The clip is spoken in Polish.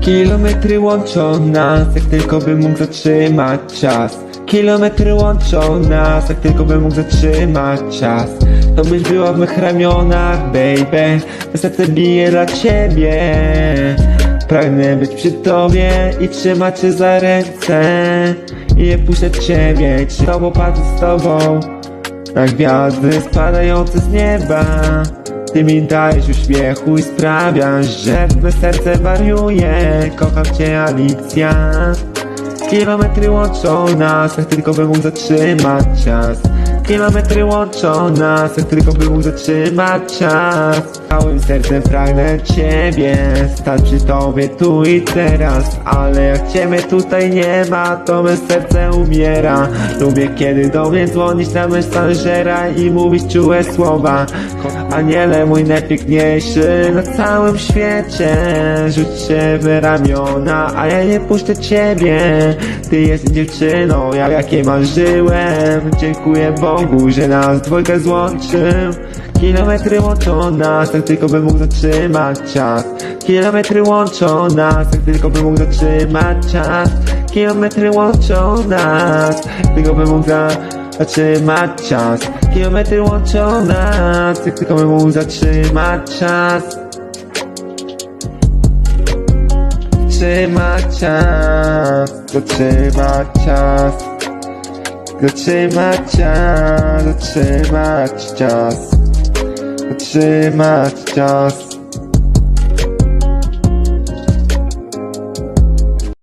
Kilometry łączą nas, jak tylko bym mógł zatrzymać czas Kilometry łączą nas, jak tylko bym mógł zatrzymać czas. To byś była w mych ramionach, baby. To serce bije dla ciebie. Pragnę być przy tobie i trzymać cię za ręce. I nie puszczać ciebie, czy tobą patrzę z tobą? Na gwiazdy spadające z nieba Ty mi dajesz uśmiechu i sprawiasz, że me serce wariuje. Kocham cię Alicja Kilometry łączą nas, jak tylko bym mógł zatrzymać czas. Kilometry łączą nas, jak tylko bym mógł zatrzymać czas. Całym sercem pragnę Ciebie, stać przy Tobie tu i teraz. Ale jak Ciebie tutaj nie ma, to me serce umiera. Lubię kiedy do mnie dzwonisz na Messengera i mówisz czułe słowa Aniele mój najpiękniejszy na całym świecie Rzuć się w ramiona, a ja nie puszczę Ciebie. Ty jesteś dziewczyną, ja jakiej marzyłem. Dziękuję Bogu, że nas dwojga złączył. Kilometry łączą nas, jak tylko bym mógł zatrzymać czas. Kilometry łączą nas, jak tylko bym mógł zatrzymać czas. Kilometry łączą nas, jak tylko bym mógł za zatrzymać czas. Kilometry łączą nas, jak tylko bym mógł zatrzymać czas. Zatrzymać czas, zatrzymać czas. Zatrzymać czas, zatrzymać czas. Zatrzymać czas